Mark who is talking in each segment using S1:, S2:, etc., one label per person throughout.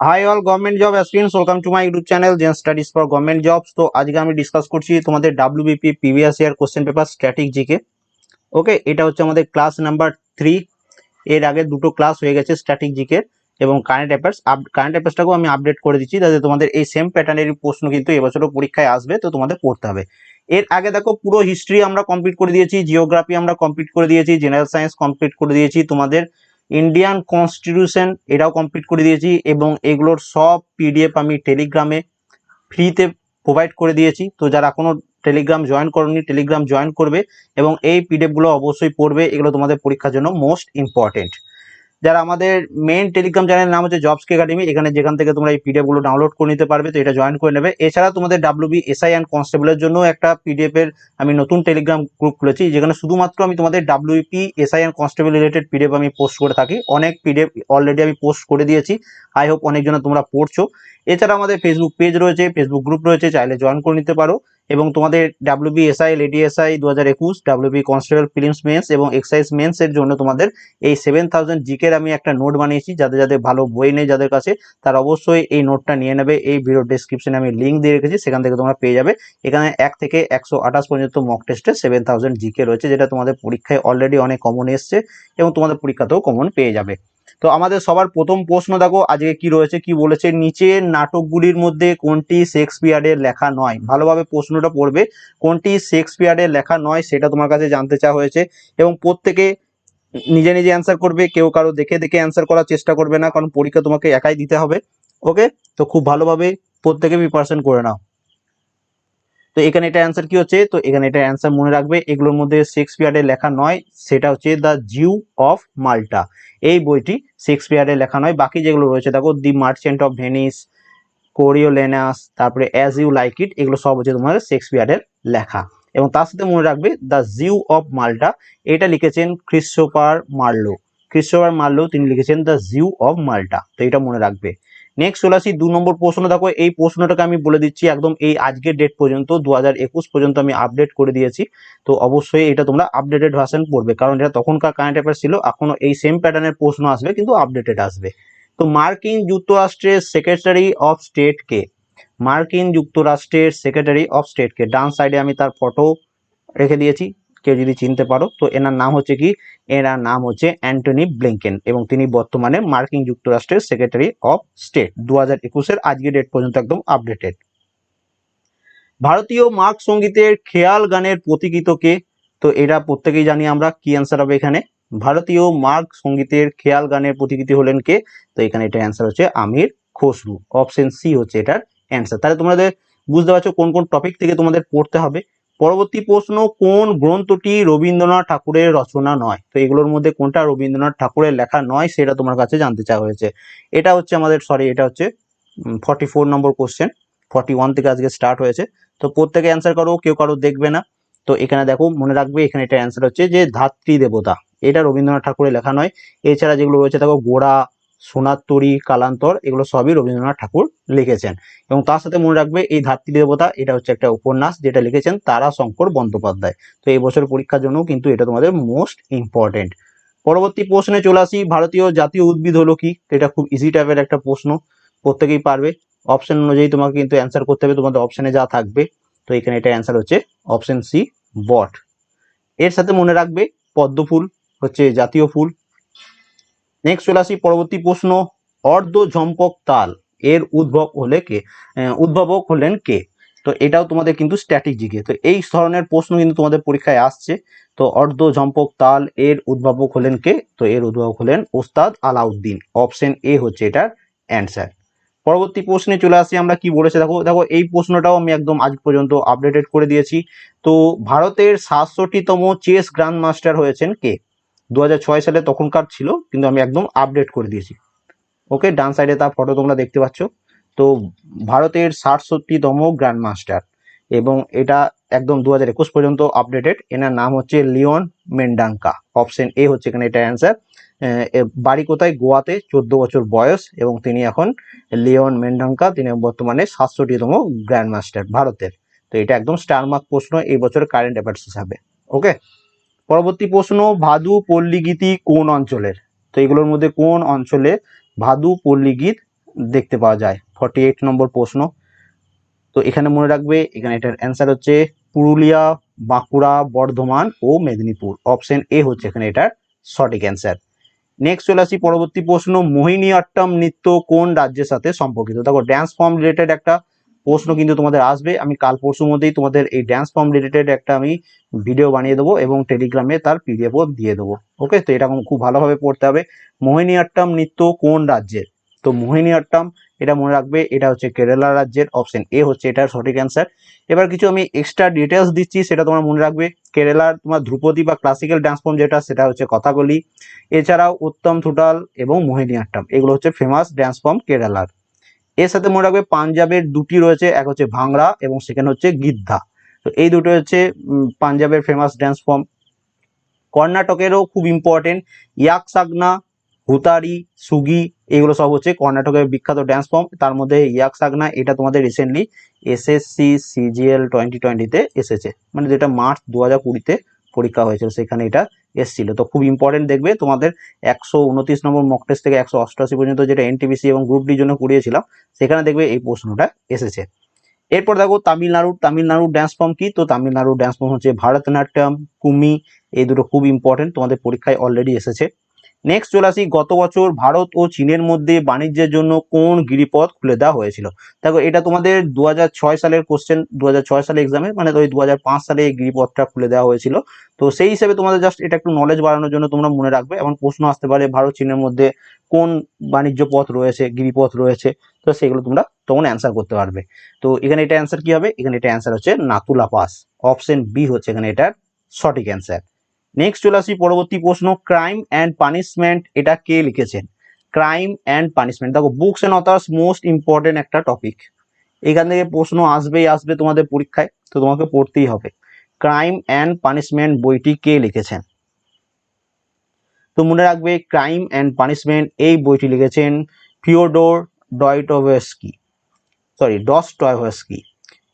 S1: Hi all government job aspirants welcome to my YouTube channel Zen studies for government jobs তো আজকে আমি discuss করছি তোমাদের W B P previous year question paper static G K okay এটা হচ্ছে আমাদের class number three এর আগে দুটো ক্লাস হয়ে গেছে স্ট্যাটিক জিকে এবং কারেন্ট অ্যাফেয়ার্স কারেন্ট অ্যাফেয়ার্সটাকেও আমি আপডেট করে দিচ্ছি যাতে তোমাদের এই সেম প্যাটার্নের প্রশ্ন কিন্তু এবছরও পরীক্ষায় আসবে, তো তোমাদের পড়তে হবে। এর আগে দেখো পুরো হিস্ট্রি আমরা কমপ্লিট করে দিয়েছি জিওগ্রাফি আমরা কমপ্লিট করে দিয়েছি জেনারেল সায়েন্স কমপ্লিট করে দিয়েছি, তোমাদের ইন্ডিয়ান কনস্টিটিউশন এটাও কমপ্লিট করে দিয়েছি এবং এগুলোর সব পিডিএফ আমি টেলিগ্রামে ফ্রিতে প্রোভাইড করে দিয়েছি। তো যারা কোনো টেলিগ্রাম জয়েন করনি টেলিগ্রাম জয়েন করবে এবং এই পিডিএফগুলো অবশ্যই পড়বে। এগুলো তোমাদের পরীক্ষার জন্য মোস্ট ইম্পর্টেন্ট যারা আমাদের মেন টেলিগ্রাম চ্যানেলের নাম হচ্ছে জবস একাডেমি এখানে যেখান থেকে তোমরা এই পিডিএফগুলো ডাউনলোড করে নিতে পারবে, তো এটা জয়েন করে নেবে। এছাড়া তোমাদের ডাব্লিউবি এসআই অ্যান্ড কনস্টেবলের জন্য একটা পিডিএফ এর আমি নতুন টেলিগ্রাম গ্রুপ খুলেছি, যেখানে শুধুমাত্র আমি তোমাদের W P S I and constable related P D F আমি পোস্ট করে থাকি। অনেক পিডিএফ অলরেডি আমি পোস্ট করে দিয়েছি। আই হোপ অনেকজন তোমরা পড়ছো। এছাড়া আমাদের ফেসবুক পেজ রয়েছে ফেসবুক গ্রুপ রয়েছে, চাইলে জয়েন করে নিতে পারো। এবং তোমাদের ডাব্লিউবি এসআই লেডি এসআই দু হাজার একুশ W B constable prelims mains এবং এক্সাইজ মেন্স এর জন্য তোমাদের এই সেভেন থাউজেন্ড জিকের আমি একটা নোট বানিয়েছি, যাদের যাদের ভালো বই নেই যাদের কাছে, তারা অবশ্যই এই নোটটা নিয়ে নেবে। এই ভিডিও ডেসক্রিপশনে আমি লিঙ্ক দিয়ে রেখেছি, সেখান থেকে তোমরা পেয়ে যাবে। এখানে এক থেকে একশো আঠাশ পর্যন্ত মক টেস্টে সেভেন থাউজেন্ড জিকে রয়েছে, যেটা তোমাদের পরীক্ষায় অলরেডি অনেক কমন এসছে এবং তোমাদের পরীক্ষাতেও কমন পেয়ে যাবে। তো আমাদের সবার প্রথম প্রশ্ন দেখো, আজকে কি রয়েছে, কি বলেছে? নিচের নাটকগুলির মধ্যে কোনটি শেক্সপিয়ারের লেখা নয়? ভালোভাবে প্রশ্নটা পড়বে। কোনটি শেক্সপিয়ারের লেখা নয় সেটা তোমার কাছে জানতে চাওয়া হয়েছে এবং প্রত্যেকে নিজে নিজে অ্যান্সার করবে, কেউ কারও দেখে দেখে অ্যান্সার করার চেষ্টা করবে না, কারণ পরীক্ষা তোমাকে একাই দিতে হবে। ওকে তো খুব ভালোভাবে প্রত্যেকে প্রিপারেশন করে নাও। তো এখানে এটা অ্যান্সার কি হচ্ছে? তো এখানে এটা অ্যান্সার মনে রাখবে, এগুলোর মধ্যে শেক্সপিয়ারের লেখা নয়, সেটা হচ্ছে দ্য জিউ অফ মাল্টা এই বইটি শেক্সপিয়ারের লেখা নয়, বাকি যেগুলো রয়েছে, দেখো the merchant of Venice Coriolanus তারপরে অ্যাজ ইউ লাইক ইট এগুলো সব হচ্ছে তোমার শেক্সপিয়ারের লেখা। এবং তার সাথে মনে রাখবে দ্য জিউ অফ মাল্টা এটা লিখেছেন ক্রিস্টোফার মার্লো ক্রিস্টোফার মার্লো তিনি লিখেছেন দ্য জিউ অফ মাল্টা তো এটা মনে রাখবে। নেক্সট চলে আসি দু নম্বর প্রশ্ন। দেখো, এই প্রশ্নটাকে আমি বলে দিচ্ছি একদম এই আজকের ডেট পর্যন্ত দু একুশ পর্যন্ত আমি আপডেট করে দিয়েছি। তো অবশ্যই এটা তোমরা আপডেটেড ভার্সন পড়বে, কারণ এটা তখনকার কারেন্ট অ্যাফেয়ার ছিল, এখনও এই সেম প্যাটার্নের প্রশ্ন আসবে, কিন্তু আপডেটেড আসবে। তো মার্কিন যুক্তরাষ্ট্রের সেক্রেটারি অফ স্টেট কে, মার্কিন যুক্তরাষ্ট্রের সেক্রেটারি অফ স্টেট কে, ডান সাইডে আমি তার ফটো রেখে দিয়েছি। কেউ যদি চিনতে পারো, তো এনার নাম হচ্ছে কি? এনার নাম হচ্ছে অ্যান্টনি ব্লিংকেন এবং তিনি বর্তমানে মার্কিন যুক্তরাষ্ট্রের সেক্রেটারি অফ স্টেট। দু হাজার একুশের আজকের ডেট পর্যন্ত একদম আপডেটেড ভারতীয় মার্ক সঙ্গীতের খেয়াল গানের প্রতীকিত কে? তো এটা প্রত্যেকেই জানি আমরা, কি অ্যান্সার হবে এখানে? ভারতীয় মার্ক সঙ্গীতের খেয়াল গানের প্রতীকৃতি হলেন কে? তো এখানে এটা অ্যান্সার হচ্ছে আমির খসরু। অপশন সি হচ্ছে এটার অ্যান্সার তাহলে তোমাদের বুঝতে পারছ কোন কোন টপিক থেকে তোমাদের পড়তে হবে। পরবর্তী প্রশ্ন, কোন গ্রন্থটি রবীন্দ্রনাথ ঠাকুরের রচনা নয়? তো এগুলোর মধ্যে কোনটা রবীন্দ্রনাথ ঠাকুরের লেখা নয় সেটা তোমার কাছে জানতে চাওয়া হয়েছে। এটা হচ্ছে আমাদের সরি এটা হচ্ছে forty four number question forty one থেকে আজকে স্টার্ট হয়েছে। তো প্রত্যেকে অ্যান্সার করো, কেউ কারও দেখবে না। তো এখানে দেখো, মনে রাখবে, এখানে এটা অ্যান্সার হচ্ছে যে ধাত্রী দেবতা। এটা রবীন্দ্রনাথ ঠাকুরের লেখা নয়। এছাড়া যেগুলো রয়েছে, দেখো, গোড়া সোনার তরী, কালান্তর, এগুলো সবই রবীন্দ্রনাথ ঠাকুর লিখেছেন। এবং তার সাথে মনে রাখবে এই ধাত্রী দেবতা, এটা হচ্ছে একটা উপন্যাস যেটা লিখেছেন তারা শঙ্কর বন্দ্যোপাধ্যায়। তো এই বছর পরীক্ষার জন্য কিন্তু এটা তোমাদের মোস্ট ইম্পর্টেন্ট পরবর্তী প্রশ্নে চলে আসি, ভারতীয় জাতীয় উদ্ভিদ হলো কি? এটা খুব ইজি টাইপের একটা প্রশ্ন, প্রত্যেকেই পারবে। অপশন অনুযায়ী তোমাকে কিন্তু অ্যান্সার করতে হবে, তোমাদের অপশনে যা থাকবে। তো এখানে এটা অ্যান্সার হচ্ছে অপশন সি বট। এর সাথে মনে রাখবে পদ্মফুল হচ্ছে জাতীয় ফুল। নেক্সট চলে আসি, পরবর্তী প্রশ্ন, অর্ধ ঝম্পক তাল, এর উদ্ভব হলে কে? উদ্ভাবক হলেন কে? তো এটাও তোমাদের কিন্তু স্ট্যাটিক জিকে তো এই ধরনের প্রশ্ন কিন্তু তোমাদের পরীক্ষায় আসছে। তো অর্ধ ঝম্পক তাল, এর উদ্ভাবক হলেন কে? তো এর উদ্ভাবক হলেন ওস্তাদ আলাউদ্দিন। অপশন এ হচ্ছে এটার অ্যান্সার পরবর্তী প্রশ্নে চলে আসি, আমরা কি বলেছে? দেখো দেখো, এই প্রশ্নটাও আমি একদম আজ পর্যন্ত আপডেটেড করে দিয়েছি। তো ভারতের সাতষট্টিতম চেস গ্র্যান্ড মাস্টার হয়েছেন কে? দু হাজার ছয় সালে তখনকার ছিল, কিন্তু আমি একদম আপডেট করে দিয়েছি। ওকে ডান সাইডে তার ফটো তোমরা দেখতে পাচ্ছ। তো ভারতের সাতষট্টিতম গ্র্যান্ড মাস্টার এবং এটা একদম দু হাজার একুশ পর্যন্ত আপডেটেড এনার নাম হচ্ছে লিওন মেন্ডাঙ্কা। অপশন এ হচ্ছে এখানে এটা অ্যান্সার বাড়ি কোথায়? গোয়াতে, চোদ্দ বছর বয়স এবং তিনি এখন লিওন মেন্ডাঙ্কা, তিনি বর্তমানে সাতষট্টিতম গ্র্যান্ড মাস্টার ভারতের। তো এটা একদম স্টারমার্ক প্রশ্ন এই বছরের কারেন্ট অ্যাফেয়ার্স হিসাবে। ওকে পরবর্তী প্রশ্ন, ভাদু পল্লীগীতি কোন অঞ্চলের? তো এগুলোর মধ্যে কোন অঞ্চলে ভাদু পল্লীগীত দেখতে পাওয়া যায়? ফর্টি এইট নম্বর প্রশ্ন। তো এখানে মনে রাখবে, এখানে এটার অ্যান্সার হচ্ছে পুরুলিয়া, বাঁকুড়া, বর্ধমান ও মেদিনীপুর। অপশন এ হচ্ছে এখানে এটার সঠিক অ্যান্সার নেক্সট চলে আসি পরবর্তী প্রশ্ন মোহিনী আট্টম নৃত্য কোন রাজ্যের সাথে সম্পর্কিত? দেখো ড্যান্স ফর্ম রিলেটেড একটা প্রশ্ন কিন্তু তোমাদের আসবে। আমি কাল পরশুর মধ্যেই তোমাদের এই ড্যান্স ফর্ম রিলেটেড একটা আমি ভিডিও বানিয়ে দেবো এবং টেলিগ্রামে তার পিডিএফও দিয়ে দেবো। ওকে তো এটা খুব ভালোভাবে পড়তে হবে। মোহিনী আট্টম নৃত্য কোন রাজ্যের? তো মোহিনী আট্টম, এটা মনে রাখবে, এটা হচ্ছে কেরালা রাজ্যের অপশন এ হচ্ছে এটার সঠিক অ্যান্সার এবার কিছু আমি এক্সট্রা ডিটেলস দিচ্ছি, সেটা তোমার মনে রাখবে। কেরালার তোমার ধ্রুপদী বা ক্লাসিক্যাল ড্যান্স ফর্ম যেটা, সেটা হচ্ছে কথাকলি। এছাড়াও উত্তম থুটাল এবং মোহিনীআট্টম এগুলো হচ্ছে ফেমাস ড্যান্স ফর্ম কেরালার। এর সাথে মনে রাখবে পাঞ্জাবের দুটি রয়েছে, এক হচ্ছে ভাংড়া এবং সেকেন্ড হচ্ছে গিদ্ধা তো এই দুটো হচ্ছে পাঞ্জাবের ফেমাস ড্যান্স ফর্ম কর্ণাটকেরও খুব ইম্পর্টেন্ট ইয়াকসাগনা, হুতারি, সুগি, এগুলো সব হচ্ছে কর্ণাটকের বিখ্যাত ড্যান্স ফর্ম তার মধ্যে ইয়াকসাগনা, এটা তোমাদের রিসেন্টলি এসএসসি সিজিএল টোয়েন্টি টোয়েন্টিতে এসেছে। মানে যেটা মার্চ দু হাজার কুড়িতে পরীক্ষা হয়েছিল, সেখানে এটা এসেছিল। তো খুব ইম্পর্টেন্ট দেখবে তোমাদের একশো উনত্রিশ নম্বর মক টেস্ট থেকে একশো অষ্টআশি পর্যন্ত যেটা এনটিবিসি এবং গ্রুপ ডির জন্য করিয়েছিলাম, সেখানে দেখবে এই প্রশ্নটা এসেছে। এরপর দেখো তামিলনাড়ু তামিলনাড়ুর ড্যান্স ফর্ম কি? তো তামিলনাড়ুর ড্যান্স ফর্ম হচ্ছে ভারতনাট্যম, কুমি, এই দুটো খুব ইম্পর্টেন্ট তোমাদের পরীক্ষায় অলরেডি এসেছে। নেক্সট চলে আসি, গত বছর ভারত ও চীনের মধ্যে বাণিজ্যের জন্য কোন গিরিপথ খুলে দেওয়া হয়েছিল? দেখো, এটা তোমাদের দু হাজার ছয় সালের কোশ্চেন দু হাজার ছয় সালে এক্সামে মানে ওই দু হাজার পাঁচ সালে এই গিরিপথটা খুলে দেওয়া হয়েছিল। তো সেই হিসেবে তোমাদের জাস্ট এটা একটু নলেজ বাড়ানোর জন্য তোমরা মনে রাখবে এবং প্রশ্ন আসতে পারে ভারত, চীনের মধ্যে কোন বাণিজ্য পথ রয়েছে, গিরিপথ রয়েছে, তো সেগুলো তোমরা তখন অ্যান্সার করতে পারবে। তো এখানে এটা অ্যান্সার কি হবে? এখানে এটা অ্যান্সার হচ্ছে নাতুলা পাস অপশন বি হচ্ছে এখানে এটার সঠিক অ্যান্সার নেক্সট চলে আসি পরবর্তী প্রশ্ন ক্রাইম অ্যান্ড পানিশমেন্ট এটা কে লিখেছেন? ক্রাইম অ্যান্ড পানিশমেন্ট দেখো books and authors most important একটা টপিক এখান থেকে প্রশ্ন আসবেই, আসবে তোমাদের পরীক্ষায়, তো তোমাকে পড়তেই হবে। ক্রাইম অ্যান্ড পানিশমেন্ট বইটি কে লিখেছেন? তো মনে রাখবে ক্রাইম অ্যান্ড পানিশমেন্ট এই বইটি লিখেছেন Fyodor Dostoevsky sorry Dostoevsky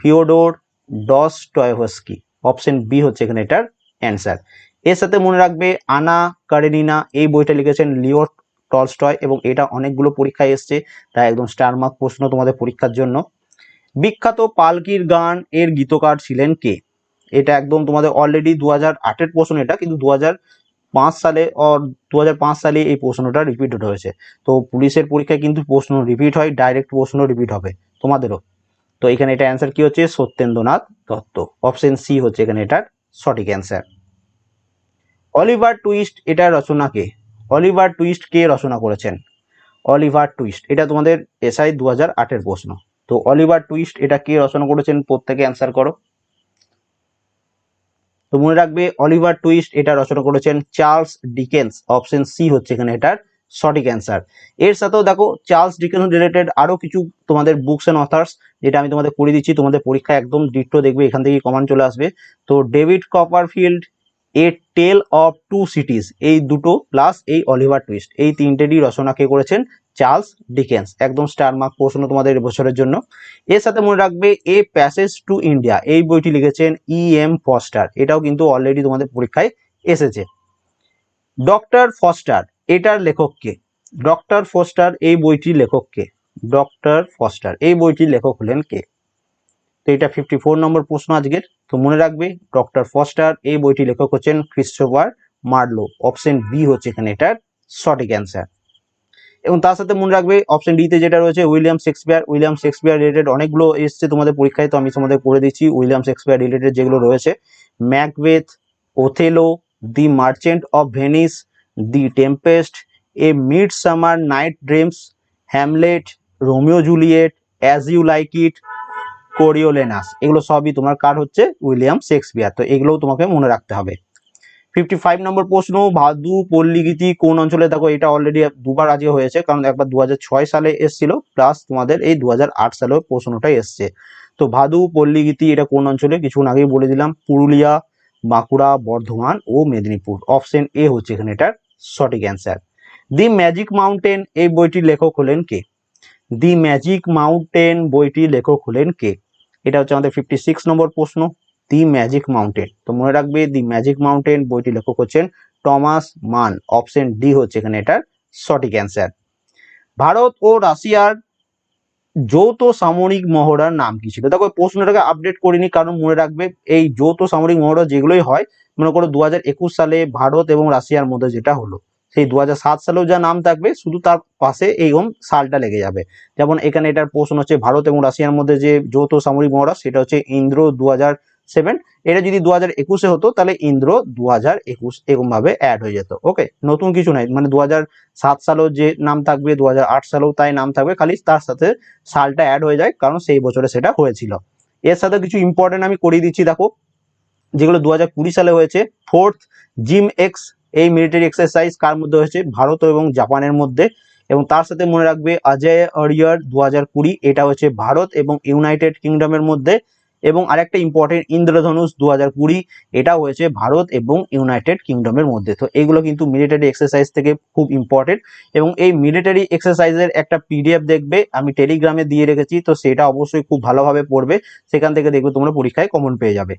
S1: Fyodor Dostoevsky option B হচ্ছে এখানে এটার অ্যান্সার এর সাথে মনে রাখবে আনা, কারেনিনা এই বইটা লিখেছেন লিও টলস্টয় এবং এটা অনেকগুলো পরীক্ষায় এসছে, তাই একদম স্টার মার্ক প্রশ্ন তোমাদের পরীক্ষার জন্য। বিখ্যাত পালকির গান এর গীতকার ছিলেন কে? এটা একদম তোমাদের অলরেডি দু হাজার আটের প্রশ্ন এটা, কিন্তু দু হাজার পাঁচ সালে অর দু হাজার পাঁচ সালে এই প্রশ্নটা রিপিটেড হয়েছে। তো পুলিশের পরীক্ষায় কিন্তু প্রশ্ন রিপিট হয় ডাইরেক্ট প্রশ্ন রিপিট হবে। তোমাদেরও। তো এখানে এটা অ্যান্সার কি হচ্ছে? সত্যেন্দ্রনাথ দত্ত। অপশন সি হচ্ছে এখানে এটার সঠিক অ্যান্সার অলিভার টুইস্ট এটার রচনা কে অলিভার টুইস্ট কে রচনা করেছেন? অলিভার টুইস্ট, এটা তোমাদের এসআই দু হাজার আটের প্রশ্ন। তো অলিভার টুইস্ট এটা কে রচনা করেছেন? প্রত্যেকে অ্যান্সার করো। তো মনে রাখবে, অলিভার টুইস্ট এটা রচনা করেছেন চার্লস ডিকেন্স, অপশন সি হচ্ছে এখানে এটার সঠিক অ্যান্সার এর সাথেও দেখো, চার্লস ডিকেন্স রিলেটেড আরও কিছু তোমাদের বুকস অ্যান্ড অথার্স যেটা আমি তোমাদের করে দিচ্ছি, তোমাদের পরীক্ষায় একদম ডিট্টো দেখবে, এখান থেকে কমান চলে আসবে। তো David Copperfield a tale of two cities, এই দুটো প্লাস এই অলিভার টুইস্ট, এই তিনটেরই রচনা কে করেছেন চার্লস ডিকেন্স, একদম স্টার মার্ক প্রশ্ন তোমাদের বছরের জন্য। এর সাথে মনে রাখবে এ প্যাসেজ টু ইন্ডিয়া, এই বইটি লিখেছেন ই এম ফস্টার, এটাও কিন্তু অলরেডি তোমাদের পরীক্ষায় এসেছে। ডক্টর ফস্টার, এটার লেখক কে? ডক্টর ফস্টার, এই বইটির লেখক কে? ডক্টর ফস্টার, এই বইটির লেখক হলেন কে? তো এটা ফিফটি ফোর নম্বর প্রশ্ন আজকের। তো মনে রাখবে, ডক্টর ফস্টার এই বইটি লেখক হচ্ছেন ক্রিস্টোফার মার্লো। অপশন বি হচ্ছে এখানে এটার সঠিক অ্যান্সার এবং তার সাথে মনে রাখবে, অপশন ডিতে যেটা রয়েছে, William Shakespeare. William Shakespeare related অনেকগুলো এসছে তোমাদের পরীক্ষায়, তো আমি তোমাদের করে দিচ্ছি। উইলিয়াম শেক্সপিয়ার রিলেটেড যেগুলো রয়েছে, Macbeth, Othello, the merchant of Venice, the tempest, a mid summer night dreams, Hamlet, Romeo Juliet, as you like it Coriolanus এগুলো সবই তোমার কার হচ্ছে উইলিয়াম শেক্সপিয়ার। তো এগুলোও তোমাকে মনে রাখতে হবে। ফিফটি ফাইভ নম্বর প্রশ্ন, ভাদু পল্লীগীতি কোন অঞ্চলে? দেখো, এটা অলরেডি দুবার আজকে হয়েছে, কারণ একবার দু হাজার ছয় সালে এসেছিল প্লাস তোমাদের এই দু সালেও প্রশ্নটাই এসছে। তো ভাদু পল্লীগীতি এটা কোন অঞ্চলে? কিছুক্ষণ আগেই বলে দিলাম, পুরুলিয়া, বাঁকুড়া, বর্ধমান ও মেদিনীপুর। অপশন এ হচ্ছে এখানে এটার সঠিক অ্যান্সার দি ম্যাজিক মাউন্টেন এই বইটির লেখক হলেন কে? দি ম্যাজিক মাউন্টেন বইটির লেখক হলেন কে? এটা হচ্ছে আমাদের ফিফটি সিক্স নম্বর প্রশ্ন দি ম্যাজিক মাউন্টেন তো মনে রাখবে দি ম্যাজিক মাউন্টেন বইটি লেখক হচ্ছেন টমাস মান অপশন ডি হচ্ছে এখানে এটার সঠিক অ্যান্সার ভারত ও রাশিয়ার যৌথ সামরিক মহড়ার নাম কি ছিল? দেখো প্রশ্নটাকে আপডেট করিনি, কারণ মনে রাখবে, এই যৌথ সামরিক মহড়া যেগুলোই হয়, মনে করো দু হাজার একুশ সালে ভারত এবং রাশিয়ার মধ্যে যেটা হলো। সেই দু হাজার সাত সালেও যা নাম থাকবে, শুধু তার পাশে এইরকম সালটা লেগে যাবে। যেমন এখানে এটার প্রশ্ন হচ্ছে ভারত এবং রাশিয়ার মধ্যে যে যৌথ সামরিক মহড়া, সেটা হচ্ছে ইন্দ্র দু হাজার সেভেন। এটা যদি দু হাজার একুশে হতো, তাহলে ইন্দ্র দু হাজার একুশ এরকম ভাবে অ্যাড হয়ে যেত ওকে নতুন কিছু নাই মানে দু হাজার সাত সালেও যে নাম থাকবে দু হাজার আট সালেও তাই নাম থাকবে, খালি তার সাথে সালটা অ্যাড হয়ে যায়, কারণ সেই বছরে সেটা হয়েছিল। এর সাথে কিছু ইম্পর্টেন্ট আমি করিয়ে দিচ্ছি, দেখো। যেগুলো দু হাজার কুড়ি সালে হয়েছে ফোর্থ জিম এক্স এই মিলিটারি এক্সারসাইজ কার মধ্যে হয়েছে? ভারত এবং জাপানের মধ্যে। এবং তার সাথে মনে রাখবে অজয় অরিয়ার দু হাজার কুড়ি, এটা হচ্ছে ভারত এবং ইউনাইটেড কিংডমের মধ্যে। এবং আরেকটা ইম্পর্টেন্ট ইন্দ্রধনুষ দু হাজার কুড়ি এটা হয়েছে ভারত এবং ইউনাইটেড কিংডমের মধ্যে। তো এগুলো কিন্তু মিলিটারি এক্সারসাইজ থেকে খুব ইম্পর্টেন্ট এবং এই মিলিটারি এক্সারসাইজের একটা পিডিএফ দেখবে, আমি টেলিগ্রামে দিয়ে রেখেছি, তো সেটা অবশ্যই খুব ভালোভাবে পড়বে। সেখান থেকে দেখবে তোমরা পরীক্ষায় কমন পেয়ে যাবে।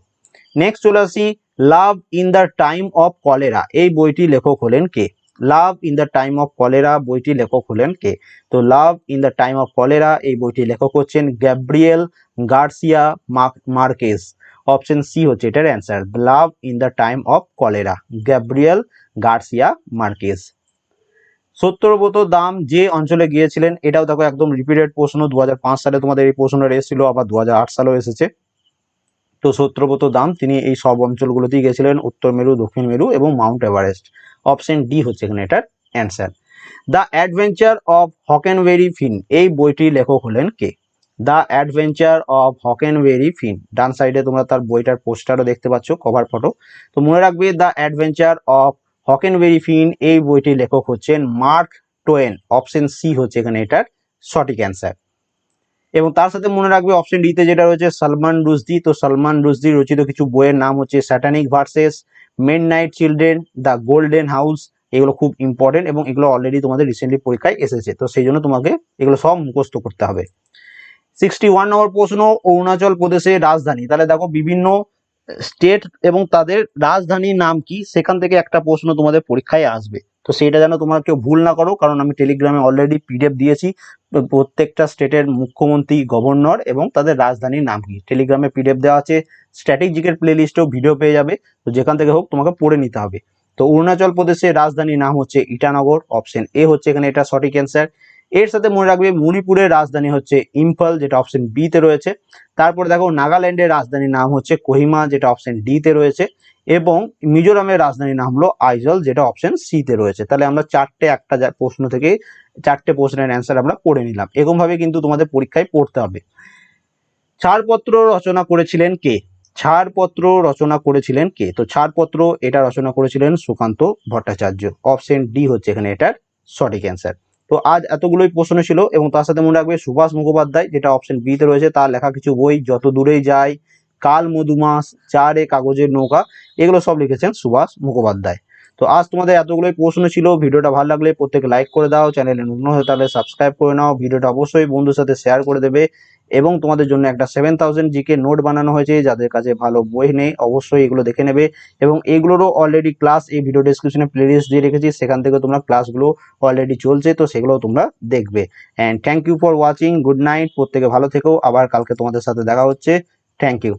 S1: নেক্সট চলে আসি love in the time of cholera এই বইটি লেখক হলেন কে? Love in the time of cholera বইটি লেখক হলেন কে? তো love in the time of cholera এই বইটি লেখক হচ্ছেন Gabriel Garcia Marquez option C হচ্ছে এটার answer love in the time of cholera Gabriel Garcia Marquez Satyabrata Dam যে অঞ্চলে গিয়েছিলেন, এটাও দেখো একদম রিপিটেড প্রশ্ন দু হাজার পাঁচ সালে তোমাদের এই প্রশ্নটা এসেছিল, আবার দু সালেও এসেছে। তো সত্যব্রত দাম, তিনি এই সব অঞ্চলগুলোতেই গেছিলেন উত্তর মেরু, দক্ষিণ মেরু এবং মাউন্ট এভারেস্ট। অপশন ডি হচ্ছে এখানে এটার answer. The adventure of Huckleberry Finn, এই বইটির লেখক হলেন কে? The adventure of Huckleberry Finn, ডান সাইডে তোমরা তার বইটার পোস্টারও দেখতে পাচ্ছ, কভার ফটো। তো মনে রাখবে, the adventure of Huckleberry Finn, এই বইটির লেখক হচ্ছেন মার্ক টোয়েন, অপশন সি হচ্ছে এখানে এটার সঠিক অ্যান্সার। এবং তার সাথে মনে রাখবে অপশন ডিতে যেটা রয়েছে সালমান রুশদি। তো সালমান রুশদি রচিত কিছু বইয়ের নাম হচ্ছে satanic verses midnight children the golden house এগুলো খুব ইম্পর্টেন্ট এবং এগুলো অলরেডি তোমাদের রিসেন্টলি পরীক্ষায় এসেছে। তো সেই জন্য তোমাকে এগুলো সব মুখস্থ করতে হবে। সিক্সটি ওয়ান নম্বর প্রশ্ন, অরুণাচল প্রদেশের রাজধানী। তাহলে দেখো বিভিন্ন স্টেট এবং তাদের রাজধানীর নাম কি, সেখান থেকে একটা প্রশ্ন তোমাদের পরীক্ষায় আসবে। তো সেটা যেন তোমরা কেউ ভুল না করো, কারণ আমি টেলিগ্রামে অলরেডি পিডিএফ দিয়েছি, প্রত্যেকটা স্টেটের মুখ্যমন্ত্রী গভর্নর এবং তাদের রাজধানীর নাম কি। টেলিগ্রামে পিডিএফ দেওয়া আছে স্ট্র্যাটেজিকের প্লে লিস্টেও ভিডিও পেয়ে যাবে, তো যেখান থেকে হোক তোমাকে পড়ে নিতে হবে। তো অরুণাচল প্রদেশের রাজধানীর নাম হচ্ছে ইটানগর অপশন এ হচ্ছে এখানে এটা সঠিক অ্যান্সার এর সাথে মনে রাখবে মণিপুরের রাজধানী হচ্ছে ইম্ফল, যেটা অপশন বি তে রয়েছে। তারপরে দেখো নাগাল্যান্ডের রাজধানীর নাম হচ্ছে কোহিমা, যেটা অপশন ডি তে রয়েছে। এবং মিজোরামের রাজধানীর নাম হলো আইজল, যেটা অপশন সি তে রয়েছে। তাহলে আমরা চারটে একটা প্রশ্ন থেকে চারটে প্রশ্নের অ্যান্সার আমরা করে নিলাম। এরকম ভাবে কিন্তু তোমাদের পরীক্ষায় পড়তে হবে। ছাড়পত্র রচনা করেছিলেন কে? ছাড়পত্র রচনা করেছিলেন কে? তো ছাড়পত্র এটা রচনা করেছিলেন সুকান্ত ভট্টাচার্য। অপশন ডি হচ্ছে এখানে এটার সঠিক অ্যান্সার তো আজ এতগুলোই প্রশ্ন ছিল এবং তার সাথে মনে রাখবে সুভাষ মুখোপাধ্যায়, যেটা অপশন বি তে রয়েছে, তার লেখা কিছু বই যত দূরেই যায় কাল মধুমাস, চারে কাগজের নৌকা, এগুলো সব লিখেছেন সুভাষ মুখোপাধ্যায়। তো আজ তোমাদের এতগুলোই প্রশ্ন ছিল, ভিডিওটা ভালো লাগলে প্রত্যেকে লাইক করে দাও, চ্যানেলে নতুন হয়ে তাহলে সাবস্ক্রাইব করে নাও, ভিডিওটা অবশ্যই বন্ধুর সাথে শেয়ার করে দেবে, এবং তোমাদের জন্য একটা সেভেন থাউজেন্ড জিকে নোট বানানো হয়েছে, যাদের কাছে ভালো বই নেই, অবশ্যই এগুলো দেখে নেবে, এবং এগুলোরও অলরেডি ক্লাস এই ভিডিও ডিসক্রিপশনে প্লেলিস্ট দিয়ে রেখেছি, সেখান থেকে তোমরা ক্লাসগুলো অলরেডি চলছে, তো সেগুলো তোমরা দেখবে। And thank you for watching good night প্রত্যেকে ভালো থেকো, আবার কালকে তোমাদের সাথে দেখা হচ্ছে থ্যাংক ইউ